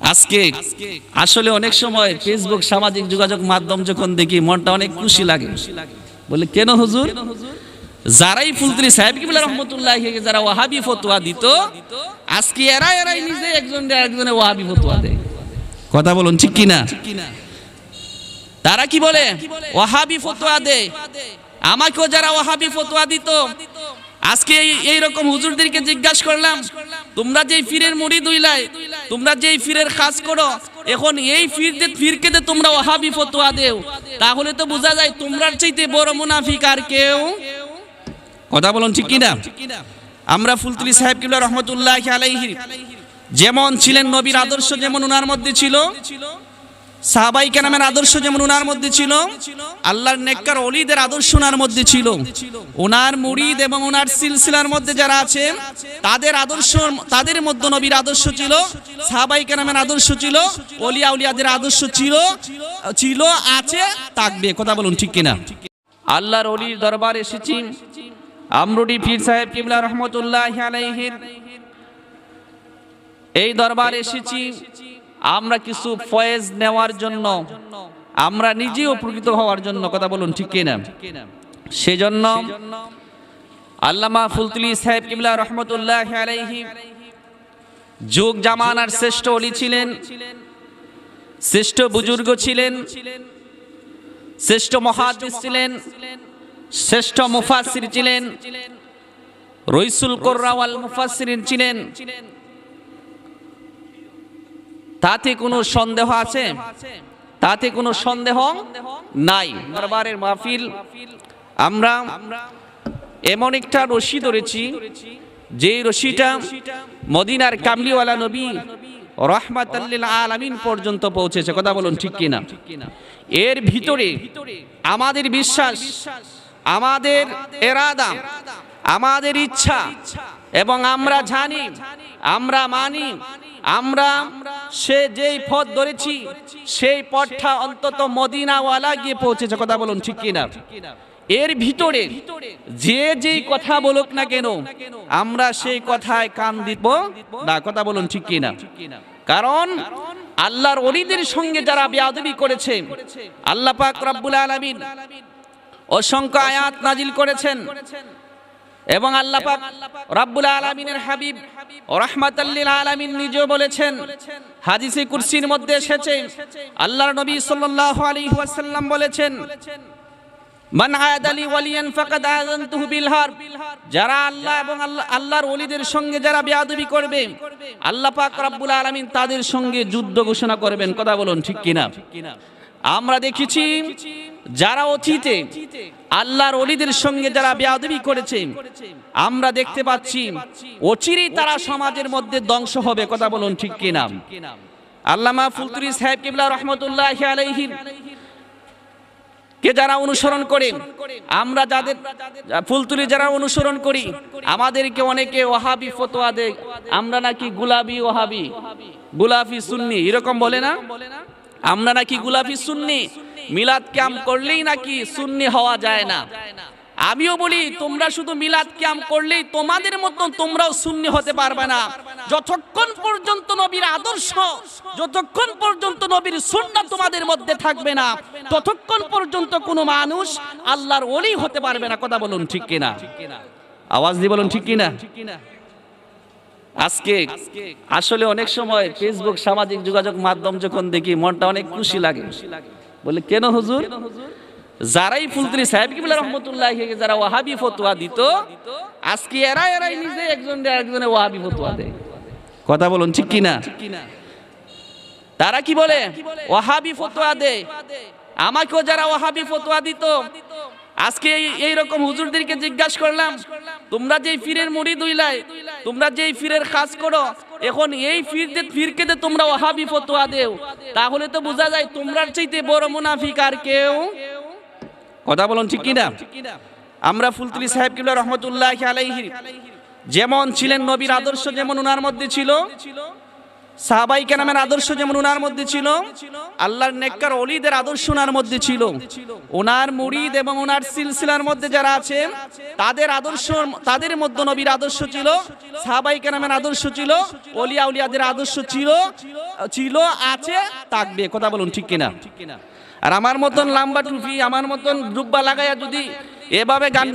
আজকে, আসলে অনেক সময় ফেসবুক সামাজিক যোগাযোগ মাধ্যম যখন দেখি, মনটা অনেক খুশি লাগে। বলে, কেন হুজুর? যারাই ফুলতলি সাহেব কিবলা রহমতুল্লাহ যারা ওয়াহাবি ফতোয়া দিত, আজকে এরা এরাই নিজে একজন একজনে ওয়াহাবি ফতোয়া দেয়। কথা বলুন, ঠিক কিনা? তারা কি বলে? ওয়াহাবি ফতোয়া দেয় আমাকেও যারা ওয়াহাবি ফতোয়া দিত আজকে এই- রকম হুজুরদেরকে জিজ্ঞাসা করলাম, তোমরা যেই ফিরের মুড়ি দুইলাই, তোমরা যেই ফিরের কাজ করো, এখন এই ফিরতে ফিরকে তোমরা ওয়াহাবি ফতোয়া দেও। তাহলে তো বোঝা যায় তোমরার চাইতে বড় মুনাফিক আর কেউ। কথা বলুন ঠিক কিনা? আমরা ফুলতুলি সাহেব কিবলা রহমতুল্লাহ আলাইহি, যেমন ছিলেন নবীর আদর্শ যেমন ওনার মধ্যে ছিল সাহাবাই কেনামের আদর্শ যেমন ওনার মধ্যে ছিল, আল্লাহর নেককার অলিদের আদর্শ ওনার মধ্যে ছিল। ওনার মুরিদ এবং ওনার সিলসিলার মধ্যে যারা আছে, তাদের আদর্শ, তাদের মধ্যে নবীর আদর্শ ছিল সাহাবাই কেনামের আদর্শ ছিল, অলিয়া উলিয়াদের আদর্শ ছিল ছিল, আছে, থাকবে। কথা বলুন ঠিক কিনা? আল্লাহর অলির দরবার এসেছি। আমরুডি পীর সাহেব কিবলা রহমতুল্লাহ এই দরবার এসেছি। আমরা কিছু ফয়েজ নেওয়ার জন্য, আমরা নিজেও উপকৃত হওয়ার জন্য কথা বলুন ঠিক কিনা? সেজন্য আল্লামা ফুলতুলি সাহেব কিবলা রহমতুল্লাহ আলাইহি যুগ জামানার শ্রেষ্ঠ অলি ছিলেন, শ্রেষ্ঠ বুজুর্গ ছিলেন, শ্রেষ্ঠ মহাদিস ছিলেন, শ্রেষ্ঠ মুফাসির ছিলেন, রইসুল কোর্রাওয়াল মুফাসিরিন ছিলেন তাতে কোনো সন্দেহ আছে? তাতে কোনো সন্দেহ নাই। দরবারের মাহফিল, আমরা এমন একটা রশি ধরেছি যে রশিটা মদিনার কামলিওয়ালা নবী রহমাতাল্লিল আলামিন পর্যন্ত পৌঁছেছে। কথা বলুন ঠিক কিনা? এর ভিতরে আমাদের বিশ্বাস, আমাদের এরাদা, আমাদের ইচ্ছা, এবং আমরা জানি, আমরা মানি আমরা সে যেই পথ ধরেছি, সেই পথটা অন্তত মদিনাওয়ালা গিয়ে পৌঁছেছে। কথা বলুন ঠিক কিনা? এর ভিতরে যে যেই কথা বলুক না কেন, আমরা সেই কথায় কান দিব না। কথা বলুন ঠিক কিনা? কারণ আল্লাহর অলিদের সঙ্গে যারা বেয়াদবি করেছে, আল্লাহ পাক রব্বুল আলামিন অসংখ্য আয়াত নাজিল করেছেন। এবং আল্লাহ পাক রব্বুল আলামিনের হাবিব রাহমাতাল্লিল আলামিন নিজেও বলেছেন, হাদিসে কুরসির মধ্যে এসেছে, আল্লাহর নবী সাল্লাল্লাহু আলাইহি ওয়াসাল্লাম বলেছেন, মান আয়াদালি ওয়ালিয়ান ফাকাদ আযানতুহু বিল হারব যারা আল্লাহ এবং আল্লাহ, আল্লাহর ওলিদের সঙ্গে যারা বেয়াদবি করবে, আল্লাহ পাক রব্বুল আলামিন তাদের সঙ্গে যুদ্ধ ঘোষণা করবেন। কথা বলুন, ঠিক কিনা? আমরা দেখেছি যারা অতীতে আল্লাহর অলিদের সঙ্গে যারা বেয়াদবি করেছে, আমরা দেখতে পাচ্ছি অচিরেই তারা সমাজের মধ্যে ধ্বংস হবে, কথা বলুন ঠিক কিনা? আল্লামা ফুলতুরি সাহেব কিবলা রহমতুল্লাহ আলাইহি কে যারা অনুসরণ করে, আমরা যাদের ফুলতুলি যারা অনুসরণ করি, আমাদেরকে অনেকে ওহাবি ফতোয়া দেয়, আমরা নাকি গুলাবি ওহাবি গুলাফি সুন্নি, এরকম বলে না? আমরা নাকি গুলাফি সুন্নি মিলাদ ক্যাম্প করলেই নাকি সুন্নি হওয়া যায় না। আমিও বলি, তোমরা শুধু মিলাদ ক্যাম্প করলেই তোমাদের মতো তোমরাও শূন্য হতে পারবে না। যতক্ষণ পর্যন্ত নবীর আদর্শ, যতক্ষণ পর্যন্ত নবীর সুন্নাহ তোমাদের মধ্যে থাকবে না, ততক্ষণ পর্যন্ত কোনো মানুষ আল্লাহর ওলি হতে পারবে না। কথা বলুন ঠিক কিনা? আওয়াজ দিয়ে বলুন ঠিক কিনা? আজকে, আসলে অনেক সময় ফেসবুক সামাজিক যোগাযোগ মাধ্যম যখন দেখি, মনটা অনেক খুশি লাগে। বলে, কেন হুজুর? যারাই ফুলতলি সাহেব কিবলা রহমতুল্লাহ যারা ওয়াহাবি ফতোয়া দিত, আজকে এরা এরাই নিজে একজন একজনে ওয়াহাবি ফতোয়া দেয়। কথা বলুন, ঠিক কিনা? তারা কি বলে? ওয়াহাবি ফতোয়া দেয় আমাকেও যারা ওয়াহাবি ফতোয়া দিত, আজকে এই- রকম হুজুরদেরকে জিজ্ঞাসা করলাম, তোমরা যেই ফিরের মুড়ি দুইলাই, তোমরা যেই ফিরের কাজ করো এখন এই ফিরতে ফিরকেতে তোমরা ওহাবি ফতোয়া দেও? তাহলে তো বোঝা যায় তোমরার চাইতে বড় মুনাফিক আর কেউ। কথা বলুন ঠিক কিনা? আমরা ফুলতুলি সাহেব কিবলা রহমতুল্লাহ আলাইহি। যেমন ছিলেন নবীর আদর্শ যেমন ওনার মধ্যে ছিল সাহাবাই কেরামের আদর্শ যেমন ওনার মধ্যে ছিল, আল্লাহর নেককার অলিদের আদর্শ ওনার মধ্যে ছিল। ওনার মুরিদ এবং ওনার সিলসিলার মধ্যে যারা আছে, তাদের আদর্শ, তাদের মধ্যে নবীর আদর্শ ছিল, সাহাবাই কেরামের আদর্শ ছিল অলিয়া উলিয়াদের আদর্শ ছিল ছিল, আছে, থাকবে। কথা বলুন ঠিক কিনা? আর আমার মতন লাম্বা টুপি, আমার মতন ডুব্বা লাগাইয়া যদি এভাবে গান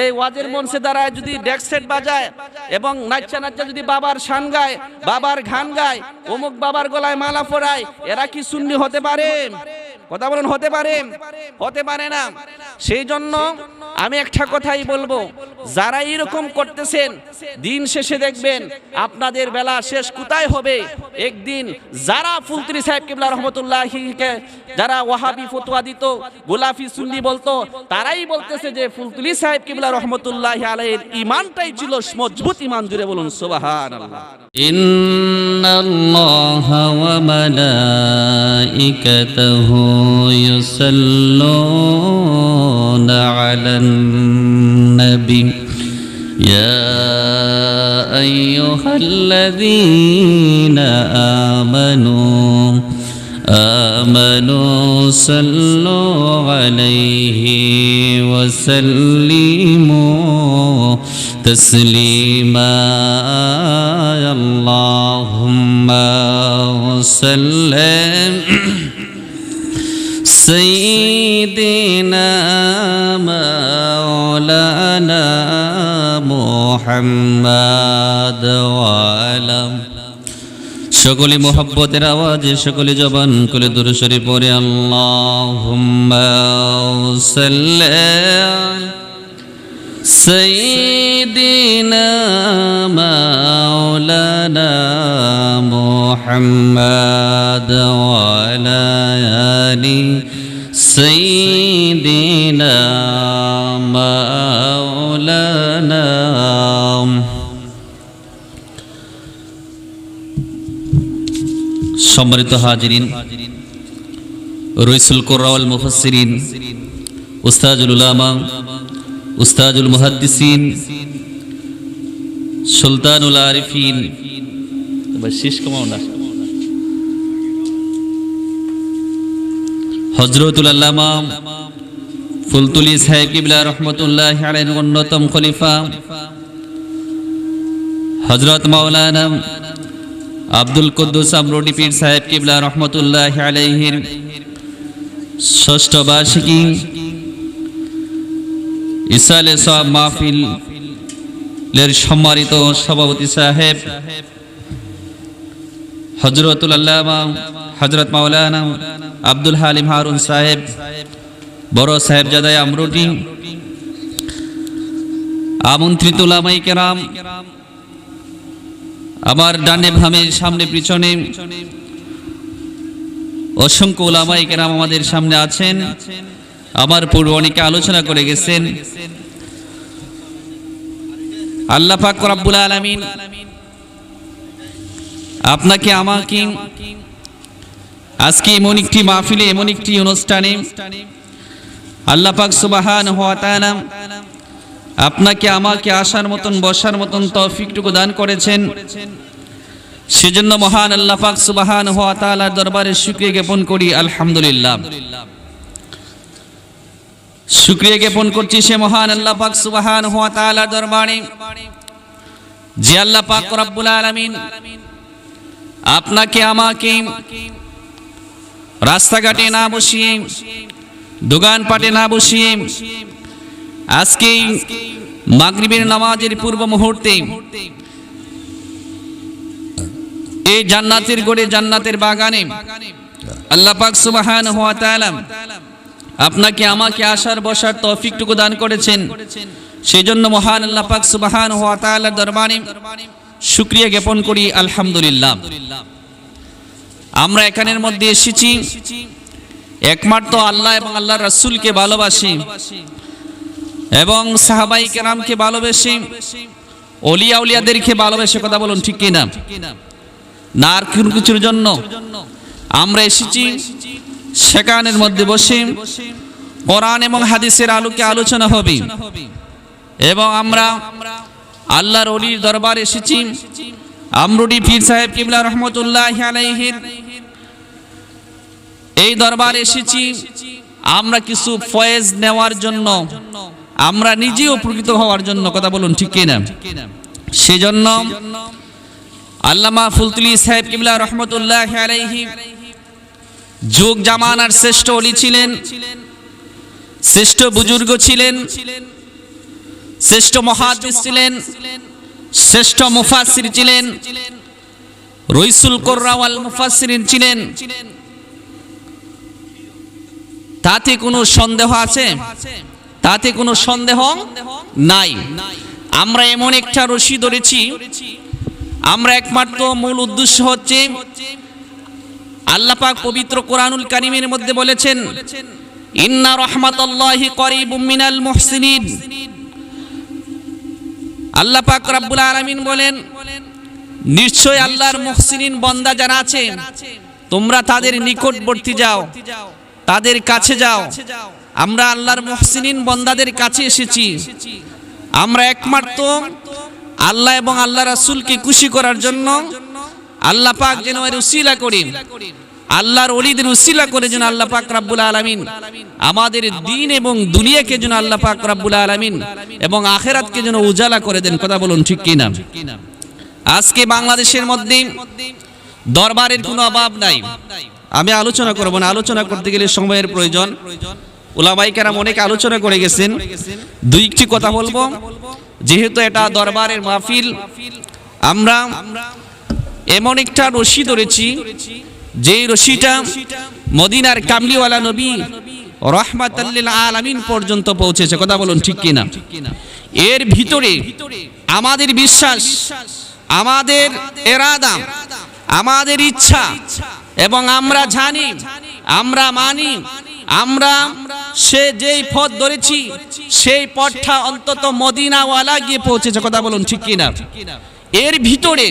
এই ওয়াজের মঞ্চে দাঁড়ায় যদি ডেক সেট বাজায় এবং নাচা নাচা যদি বাবার শান গায়, বাবার ঘান গায়, অমুক বাবার গলায় মালা পরায়, এরা কি সুন্নি হতে পারে? কথা বলুন, হতে পারে? হতে পারে না। সেই জন্য আমি একটা কথাই বলব, যারা এরকম করতেছেন, দিন শেষে দেখবেন আপনাদের বেলা শেষ কোথায় হবে? একদিন যারা ফুলতরি সাহেব কিবলা রহমতুল্লাহিকে, যারা ওয়াহাবি ফতুয়া দিত, গোলাফি সুন্নি বলতো, তারাই বলতেছে যে ফুলতুলি সাহেব কিবলা রহমতুল্লাহ আলাইয়ের ইমানটাই ছিল মজবুত ইমান জুড়ে বলুন সোবাহান আল্লাহ على النبي. يا أيها الذين آمنوا آمنوا صلوا عليه وسلموا تسليما. اللهم وسلم. سيدنا মোহাম্মদ আলম সকলে মোহাব্বতের আওয়াজে, সকলে জবান করে দূর সরে পরে আল্লাহ সঈদিনা মোহাম্মদ আলী সঈ সম্মানিত হাজিরিন রইসুল কোরাওয়াল মুফাসসিরিন উস্তাজুল উলামা উস্তাজুল মুহাদ্দিসিন সুলতানুল আরিফিন। শেষ কমাও না। হজরতুল আল্লামা ফুলতুলি সাহেব কিবলা রহমতুল্লাহ আলাইহির অন্যতম খলিফা হজরত মাওলানা আব্দুল কুদ্দুস আমরুডি পীর সাহেব কিবলা রহমতুল্লাহ আলাইহির ষষ্ঠ বার্ষিকী ইসালে সব মাহফিল সম্মানিত সভাপতি সাহেব হজরতুল আল্লামা হজরত মাওলানা আব্দুল হালিম হারুন সাহেব, বড় সাহেব জাদাই আমরুটি আমন্ত্রিত লামাই কেরাম আমার ডানে ভামে সামনে পিছনে অসংখ্য ওলামাই কেরাম আমাদের সামনে আছেন। আমার পূর্ব অনেকে আলোচনা করে গেছেন। আল্লাহ পাক রব্বুল আলামিন আপনাকে, আমাকে আজকে এমন একটি মাহফিলে, এমন একটি অনুষ্ঠানে আল্লাহ পাক সুবাহান হওয়া আপনাকে আমাকে আসার মতন, বসার মতন তৌফিকটুকু দান করেছেন। সেজন্য মহান আল্লাহ পাক সুবাহান হওয়া তাআলার দরবারে শুকরিয়া জ্ঞাপন করি, আলহামদুলিল্লাহ। শুক্রিয়া জ্ঞাপন করছি সে মহান আল্লাহ পাক সুবাহান হুয়া তাআলার দরবারে, যে আল্লাহ পাক রব্বুল আলামিন আপনাকে, আমাকে রাস্তাঘাটে না বসিয়ে দোকান পাটে না বসিয়ে আজকে মাগরিবের নামাজের পূর্ব মুহূর্তে এই জান্নাতের গড়ে জান্নাতের বাগানে আল্লাহ পাক সুবহান হুয়া তাআলা আপনাকে, আমাকে আসার, বসার তৌফিকটুকু দান করেছেন। সেই জন্য মহান আল্লাহ পাক সুবহান ওয়া তাআলার দরবারে শুকরিয়া জ্ঞাপন করি, আলহামদুলিল্লাহ। আমরা এখানের মধ্যে এসেছি। একমাত্র আল্লাহ এবং আল্লাহর রাসূলকে ভালোবাসি। এবং সাহাবাই কেরামকে ভালোবেসে, অলিয়া উলিয়াদেরকে ভালোবেসে কথা বলুন, ঠিক কিনা? না আর কিছুর জন্য? আমরা এসেছি সেখানের মধ্যে বসে কোরআন এবং হাদিসের আলোকে আলোচনা হবে। এবং আমরা আল্লাহর অলির দরবার এসেছি। আমরুডি পীর সাহেব কিবলা রহমতুল্লাহ আলাইহির এই দরবার এসেছি। আমরা কিছু ফয়েজ নেওয়ার জন্য আমরা নিজেও উপকৃত হওয়ার জন্য কথা বলুন ঠিক কিনা? সেজন্য আল্লামা ফুলতুলি সাহেব কিবলা রহমতুল্লাহ আলাইহি যুগ জামানার শ্রেষ্ঠ অলি ছিলেন শ্রেষ্ঠ বুজুর্গ ছিলেন শ্রেষ্ঠ মহাদিস ছিলেন শ্রেষ্ঠ মুফাসির ছিলেন রইসুল কোর্রাওয়াল মুফাসিরিন ছিলেন। তাতে কোনো সন্দেহ আছে? তাতে কোনো সন্দেহ নাই। আমরা এমন একটা রশি ধরেছি। আমরা একমাত্র মূল উদ্দেশ্য হচ্ছে আল্লাহ পাক পবিত্র কোরআনুল কারিমের মধ্যে বলেছেন, ইন্না রহমাতাল্লাহি করিবুম মিনাল মুহসিনিন। রাব্বুল আলামিন বলেন, নিশ্চয় আল্লাহর মুহসিনিন বন্দা যারা আছে তোমরা তাদের নিকটবর্তী যাও, তাদের কাছে যাও। আমরা আল্লাহর মুহসিনিন বন্দাদের কাছে এসেছি। আমরা একমাত্র আল্লাহ এবং আল্লাহ রাসূলকে খুশি করার জন্য আল্লাহ পাক যেন এর উসিলা করি। আল্লাহর অলিদের উসিলা করে যেন আল্লাহ পাক রাব্বুল আলামিন আমাদের দিন এবং দুনিয়াকে যেন আল্লাহ পাক রাব্বুল আলামিন এবং আখেরাতকে যেন উজালা করে দেন। কথা বলুন ঠিক কিনা? আজকে বাংলাদেশের মধ্যে দরবারের কোনো অভাব নাই। আমি আলোচনা করব না। আলোচনা করতে গেলে সময়ের প্রয়োজন। ওলামাই কেরাম অনেক আলোচনা করে গেছেন। দুই একটি কথা বলব। যেহেতু এটা দরবারের মাহফিল, আমরা এমন একটা রশি ধরেছি যে রশিটা মদিনার কামলিওয়ালা নবী রহমাতাল্লিল আলামিন পর্যন্ত পৌঁছেছে। কথা বলুন ঠিক কিনা? এর ভিতরে আমাদের বিশ্বাস, আমাদের এরাদা, আমাদের ইচ্ছা, এবং আমরা জানি, আমরা মানি, আমরা সে যেই পথ ধরেছি, সেই পথটা অন্তত মদিনাওয়ালা গিয়ে পৌঁছেছে। কথা বলুন, ঠিক কিনা? এর ভিতরে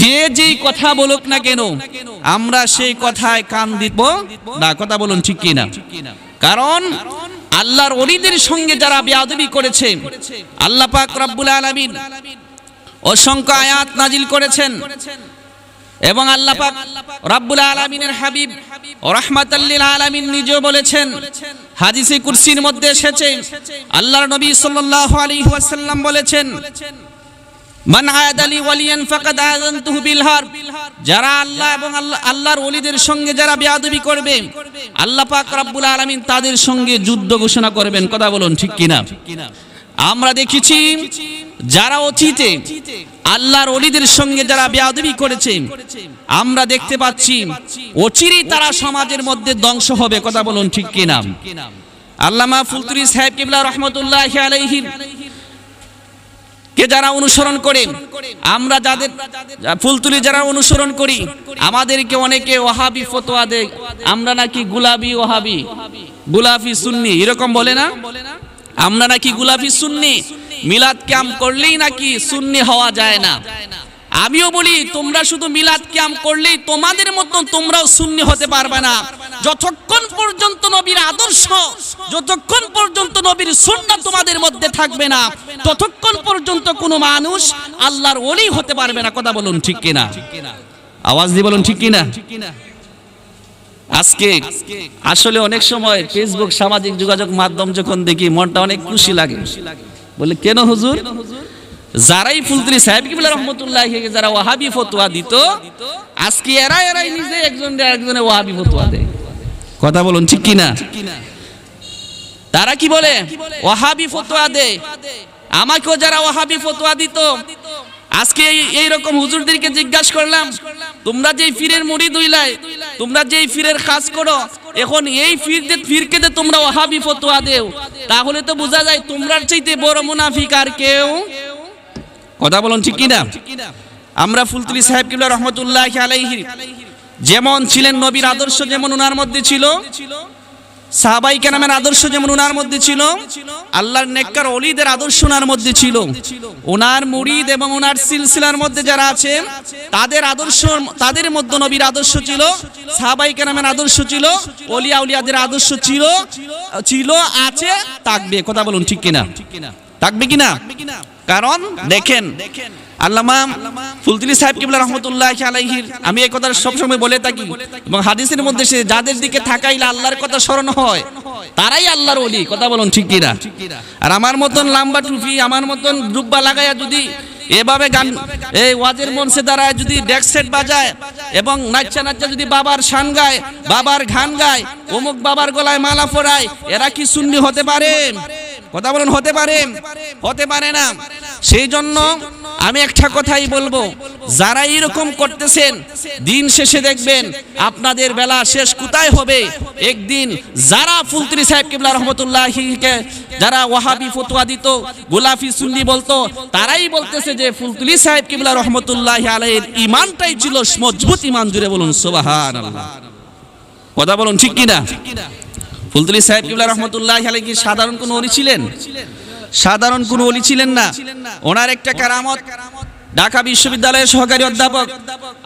যে যেই কথা বলুক না কেন, আমরা সেই কথায় কান দিব না। কথা বলুন, ঠিক কিনা? কারণ আল্লাহর অলিদের সঙ্গে যারা বেয়াদবি করেছে, আল্লাহ পাক রব্বুল আলামিন অসংখ্য আয়াত নাজিল করেছেন। এবং আল্লাহ পাক রব্বুল আলামিনের হাবিব রাহমাতাল্লিল আলামিন নিজেও বলেছেন, হাদিসে কুরসির মধ্যে এসেছে, আল্লাহর নবী সাল্লাল্লাহু আলাইহি ওয়াসাল্লাম বলেছেন, মান আয়াদালি ওয়ালিয়ান ফাকাদ আযানতুহু বিল হারব যারা আল্লাহ এবং আল্লাহ, আল্লাহর ওলিদের সঙ্গে যারা বেয়াদবি করবে, আল্লাহ পাক রব্বুল আলামিন তাদের সঙ্গে যুদ্ধ ঘোষণা করবেন। কথা বলুন ঠিক কিনা? আমরা দেখেছি যারা অতীতে আল্লাহর অলিদের সঙ্গে যারা বেয়াদবি করেছে, আমরা দেখতে পাচ্ছি অচিরেই তারা সমাজের মধ্যে ধ্বংস হবে, কথা বলুন ঠিক কিনা? আল্লামা ফুলতুরি সাহেব কিবলা রহমতুল্লাহ আলাইহি কে যারা অনুসরণ করে, আমরা যাদের ফুলতুলি যারা অনুসরণ করি, আমাদেরকে অনেকে ওহাবি ফতোয়া দেয়, আমরা নাকি গুলাবি ওহাবি গুলাফি সুন্নি, এরকম বলে না? আমরা নাকি গুলাফি সুন্নি। মিলাদ ক্যাম্প করলেই নাকি সুন্নি হওয়া যায় না। আমিও বলি তোমরা শুধু মিলাদ ক্যাম করলেই তোমাদের মতন তোমরাও শূন্য হতে পারবে না। যতক্ষণ পর্যন্ত নবীর আদর্শ যতক্ষণ পর্যন্ত নবীর সুন্নাহ তোমাদের মধ্যে থাকবে না ততক্ষণ পর্যন্ত কোনো মানুষ আল্লাহর ওলি হতে পারবে না। কথা বলুন ঠিক কিনা? আওয়াজ দিয়ে বলুন ঠিক কিনা? আজকে, আসলে অনেক সময় ফেসবুক সামাজিক যোগাযোগ মাধ্যম যখন দেখি, মনটা অনেক খুশি লাগে। বলে, কেন হুজুর? যারাই ফুলতুলি সাহেব কিবলা রহমতুল্লাহ যারা ওয়াহাবি ফতোয়া দিত, আজকে এরা এরাই নিজে একজন একজনে ওয়াহাবি ফতোয়া দেয়। কথা বলুন, ঠিক কিনা? তারা কি বলে? ওয়াহাবি ফতোয়া দেয় আমাকেও যারা ওয়াহাবি ফতোয়া দিত আজকে এই- রকম হুজুরদেরকে জিজ্ঞাসা করলাম, তোমরা যেই ফিরের মুড়ি দুইলাই তোমরা যেই ফিরের কাজ করো, এখন এই ফিরতে ফিরকেতে তোমরা ওয়াহাবি ফতোয়া দেও, তাহলে তো বোঝা যায় তোমরার চাইতে বড় মুনাফিক আর কেউ। কথা বলুন ঠিক কিনা? আমরা ফুলতুলি সাহেব কিবলা রহমতুল্লাহ আলাইহি, যেমন ছিলেন নবীর আদর্শ যেমন ওনার মধ্যে ছিল সাহাবাই কেনামের আদর্শ যেমন ওনার মধ্যে ছিল, আল্লাহর নেককার অলিদের আদর্শ ওনার মধ্যে ছিল। ওনার মুরিদ এবং ওনার সিলসিলার মধ্যে যারা আছে, তাদের আদর্শ, তাদের মধ্যে নবীর আদর্শ ছিল, সাহাবাই কেনামের আদর্শ ছিল, অলিয়া উলিয়াদের আদর্শ ছিল ছিল, আছে, থাকবে। কথা বলুন ঠিক কিনা? থাকবে কিনা? কারণ দেখেন আল্লামা ফুলতুলি সাহেব কিবলা রহমতুল্লাহ আলাইহির, আমি এই কথা সবসময় বলে থাকি এবং হাদিসের মধ্যে সে যাদের দিকে থাকাইলে আল্লাহর কথা স্মরণ হয়, তারাই আল্লাহর ওলি, কথা বলুন ঠিক কিনা? আর আমার মতন লাম্বা টুপি, আমার মতন ডুব্বা লাগাইয়া যদি এভাবে গান, এই ওয়াজের মঞ্চে দাঁড়ায় যদি ডেক সেট বাজায় এবং নাচ্চা নাচ্চা যদি বাবার শান গায়, বাবার ঘান গায়, অমুক বাবার গলায় মালা পরায়, এরা কি সুন্নি হতে পারে? কথা বলুন, হতে পারে? হতে পারে না। সেই জন্য আমি একটা কথাই বলব, যারা এরকম করতেছেন, দিন শেষে দেখবেন আপনাদের বেলা শেষ কোথায় হবে? একদিন যারা ফুলতুরি সাহেব কিবলা রহমতুল্লাহকে, যারা ওয়াহাবি ফতুয়া দিত, গোলাফি সুন্নি বলতো, তারাই বলতেছে যে ফুলতুলি সাহেব কিবলা রহমতুল্লাহ আলাইহির ইমানটাই ছিল মজবুত ইমান জুড়ে বলুন সুবহান কথা বলুন ঠিক কিনা? ফুলতুলি সাহেব কিবলা রহমতুল্লাহ আলাই কি সাধারণ কোনো অলি ছিলেন? সাধারণ কোনো অলি ছিলেন না। ওনার একটা কারামত ঢাকা বিশ্ববিদ্যালয়ের সহকারী অধ্যাপক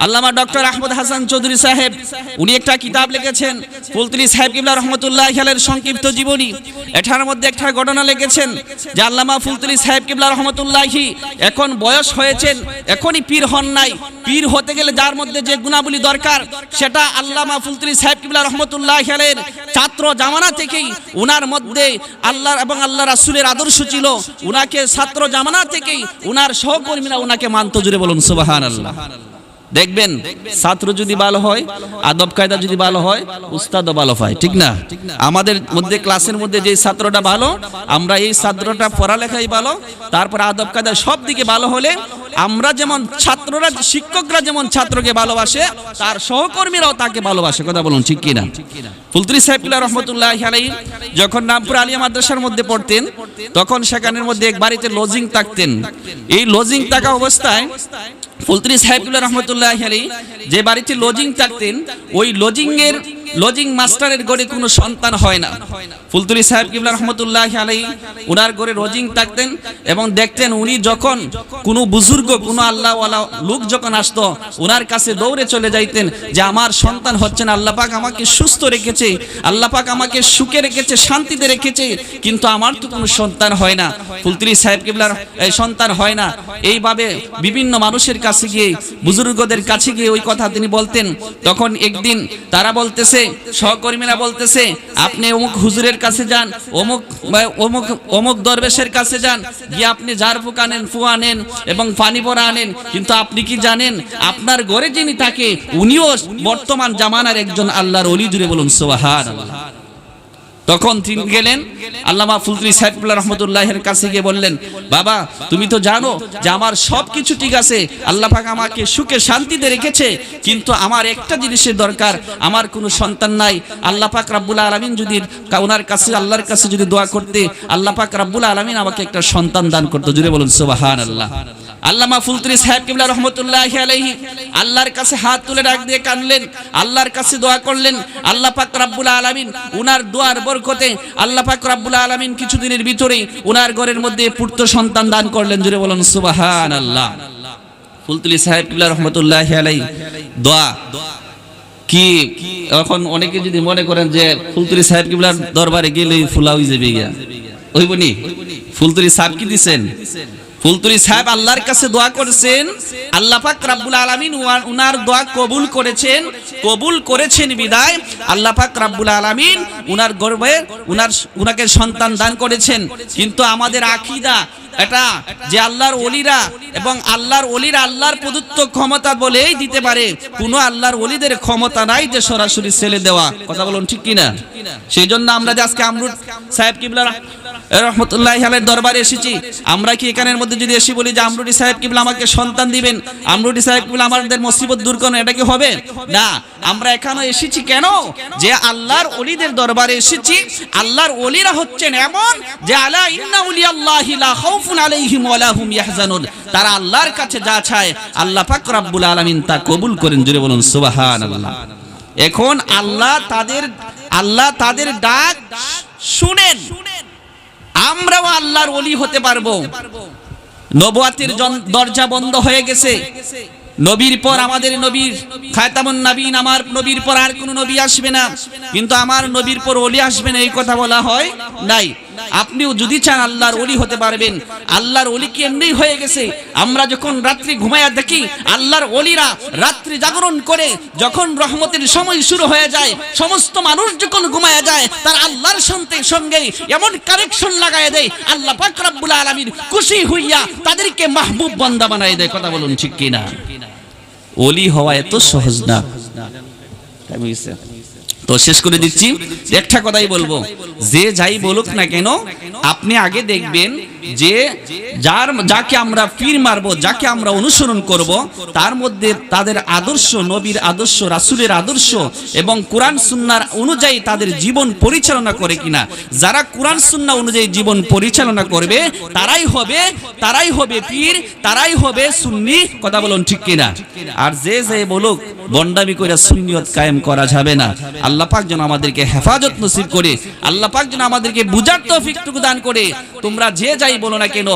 আল্লামা ডক্টর আহমদ হাসান চৌধুরী সাহেব, উনি একটা কিতাব লিখেছেন, ফুলতুলি সাহেব কিবলা রহমতুল্লাহ খেলের সংক্ষিপ্ত জীবনী। এটার মধ্যে একটা ঘটনা লিখেছেন যে আল্লামা ফুলতুলি সাহেব কিবলা রহমতুল্লাহি এখন বয়স হয়েছেন, এখনই পীর হন নাই। পীর হতে গেলে যার মধ্যে যে গুণাবলী দরকার, সেটা আল্লামা ফুলতুলি সাহেব কিবলা রহমতুল্লাহ খেলের ছাত্র জামানা থেকেই উনার মধ্যে আল্লাহর এবং আল্লাহ রাসূলের আদর্শ ছিল। উনাকে ছাত্র জামানা থেকেই উনার সহকর্মীরা উনাকে মানত জুড়ে বলুন সুবাহান আল্লাহ দেখবেন, ছাত্র যদি ভালো হয়, আদব কায়দা যদি ভালো হয়, উস্তাদও ভালো হয়, ঠিক না? আমাদের মধ্যে, ক্লাসের মধ্যে যে ছাত্রটা ভালো, আমরা এই ছাত্রটা পড়ালেখাই ভালো, তারপর আদব কায়দা সব দিকে ভালো হলে আমরা যেমন ছাত্ররা, শিক্ষকরা যেমন ছাত্রকে ভালোবাসে, তার সহকর্মীরাও তাকে ভালোবাসে। কথা বলুন, ঠিক কিনা? ফুলতুরি সাহেবুল্লাহ রহমতুল্লাহ আলাই যখন নামপুর আলিয়া মাদ্রাসার মধ্যে পড়তেন, তখন সেখানের মধ্যে এক বাড়িতে লজিং থাকতেন। এই লজিং থাকা অবস্থায় ফুলতুরি সাহেবুল্লাহ রহমতুল্লাহ আলী যে বাড়িতে লজিং থাকতেন, ওই লজিং এর লজিং মাস্টারের ঘরে কোনো সন্তান হয় না। ফুলতুরি সাহেব কিবলা রহমতুল্লাহ আলাই উনার ঘরে লজিং থাকতেন এবং দেখতেন উনি যখন কোনো বুজুর্গ, কোনো আল্লাহওয়ালা লোক যখন আসতো, উনার কাছে দৌড়ে চলে যাইতেন যে, আমার সন্তান হচ্ছে না, আল্লাহ পাক আমাকে সুস্থ রেখেছে, আল্লাহ পাক আমাকে সুখে রেখেছে, শান্তিতে রেখেছে, কিন্তু আমার তো কোনো সন্তান হয় না। ফুলতুরি সাহেব কিবলার সন্তান হয় না। এইভাবে বিভিন্ন মানুষের কাছে গিয়ে, বুজুর্গদের কাছে গিয়ে ওই কথা তিনি বলতেন। তখন একদিন তারা বলতেছে সহকর্মীরা বলতেছে, আপনি অমুক হুজুরের কাছে যান, অমুক অমুক অমুক দরবেশের কাছে যান, গিয়ে আপনি জার ফুক আনেন, ফু আনেন এবং পানি পরা আনেন। কিন্তু আপনি কি জানেন, আপনার ঘরে যিনি থাকে, উনিও বর্তমান জামানার একজন আল্লাহর অলি জুড়ে বলুন সোহার তখন তিনি গেলেন, আল্লামা ফুলতুলি সাহেবুল্লাহ রহমতুল্লাহের কাছে গিয়ে বললেন, বাবা, তুমি তো জানো যে আমার সব কিছু ঠিক আছে, আল্লাহ পাক আমাকে সুখে শান্তিতে রেখেছে, কিন্তু আমার একটা জিনিসের দরকার, আমার কোনো সন্তান নাই। আল্লাহ পাক রাব্বুল আলমিন যদি ওনার কাছে, আল্লাহর কাছে যদি দোয়া করতে, আল্লাহ পাক রাব্বুল আলমিন আমাকে একটা সন্তান দান করতো। জুড়ে বলুন সুবাহান আল্লাহ আল্লামা ফুলতুরি সাহেব কিবলা রহমতুল্লাহ আলাইহি আল্লাহর কাছে হাত তুলে ডাক দিয়ে কানলেন আল্লাহর কাছে দোয়া করলেন, আল্লাহ পাক রাব্বুল আলামিন, উনার দোয়ার বরকতে আল্লাহ পাক রাব্বুল আলামিন কিছুদিনের ভিতরেই ওনার ঘরের মধ্যে পুত্র সন্তান দান করলেন। জুড়ে বলেন, সুবহানাল্লাহ। ফুলতুলি সাহেব কিবলা রহমতুল্লাহ আলাইহি, দোয়া। কি, এখন অনেকে যদি মনে করেন যে ফুলতুলি সাহেব কিবলার দরবারে গেলেই ফুলা হয়ে যাবে গিয়া। ওইবনি ফুলতুরি সাহেব কি দিছেন? ফুলতুরি সাহেব আল্লাহর কাছে দোয়া করেছেন। আল্লাহ পাক রাব্বুল আলামিন উনার দোয়া কবুল করেছেন। কবুল করেছেন বিদায়। আল্লাহ পাক রাব্বুল আলামিন উনার গর্বে উনার উনাকে সন্তান দান করেছেন। কিন্তু আমাদের আকীদা এটা যে আল্লাহর ওলিরা এবং আল্লাহর ওলিরা আল্লাহর প্রদত্ত ক্ষমতা বলেই দিতে পারে। কোনো আল্লাহর ওলিদের ক্ষমতা নাই যে সরাসরি ছেলে দেওয়া। কথা বলুন ঠিক কিনা? সেই জন্য আমরা যে আজকে আমরুদ সাহেব কিবলা রহমতুল্লাহ আলের দরবারে এসেছি। আমরা কি এখানের মধ্যে যদি এসে বলি যে আমরুডি সাহেব কিবলা আমাকে সন্তান দিবেন? আমরুডি সাহেব কিবলা আমাদের মুসিবত দূর করুন, এটা কি হবে? না, আমরা এখানে এসেছি কেন? যে আল্লাহর ওলিদের দরবারে এসেছি। আল্লাহর ওলিরা হচ্ছেন এমন যে আলা ইন্না উলি আল্লাহি লা খাউফুন আলাইহিম ওয়া হুম ইয়াহজানুন। তারা আল্লাহর কাছে যা চায়, আল্লাহ পাক রব্বুল আলামিন তা কবুল করেন জুড়ে বলুন, সুবহানাল্লাহ। এখন আল্লাহ তাদের আল্লাহ তাদের ডাক শুনেন। আমরাও আল্লাহর ওলি হতে পারব। নবুয়াতের দরজা বন্ধ হয়ে গেছে। নবীর পর আমাদের নবীর খায়তামুন নবীন আমার নবীর পর আর কোনো নবী আসবে না। কিন্তু আমার নবীর পর ওলি আসবে না, এই কথা বলা হয় নাই। আপনিও যদি চান আল্লাহর ওলি হতে পারবেন। আল্লাহর ওলি কি এমনি হয়ে গেছে? আমরা যখন রাত্রি ঘুমায়া দেখি, আল্লাহর ওলিরা রাত্রি জাগরণ করে, যখন রহমতের সময় শুরু হয়ে যায়, সমস্ত মানুষ যখন ঘুমায়া যায়, তার আল্লাহর সন্তে সঙ্গে এমন কানেকশন লাগায় দেয়, আল্লাহ পাক রব্বুল আলামিন খুশি হইয়া তাদেরকে মাহবুব বান্দা বানায় দেয়। কথা বলুন ঠিক কিনা? ওলি হওয়া এত সহজ না। তো শেষ করে দিচ্ছি। একটা কথাই বলব। যে যাই বলুক না কেন, আপনি আগে দেখবেন যে যার, যাকে আমরা পীর মারবো, যাকে আমরা অনুসরণ করব, তার মধ্যে তাদের আদর্শ, নবীর আদর্শ, রাসূলের আদর্শ এবং কোরআন সুন্নার অনুযায়ী তাদের জীবন পরিচালনা করে কিনা। যারা কোরআন সুন্না অনুযায়ী জীবন পরিচালনা করবে, তারাই হবে তারাই হবে পীর, তারাই হবে সুন্নি। কথা বলুন ঠিক কিনা? আর যে যে বলুক, বন্ডামি করে সুন্নিয়ত কায়েম করা যাবে না। আল্লাহ পাক যেন আমাদেরকে হেফাজত নসিব করে, আল্লাহ পাক যেন আমাদেরকে বুঝার তৌফিকটুকু দান করে। তোমরা যে যাই বলো না কেন,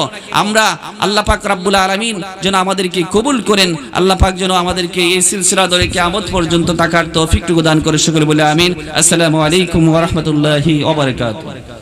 আমরা আল্লাহ পাক রাব্বুল আলামিন যেন আমাদেরকে কবুল করেন, আল্লাহ পাক যেন আমাদেরকে এই সিলসিলা ধরে কিয়ামত পর্যন্ত তাকার তৌফিকটুকু দান করে, সকলে বলে আমিন। আসসালামু আলাইকুম ওয়া রাহমাতুল্লাহি ওয়া বারাকাতুহু।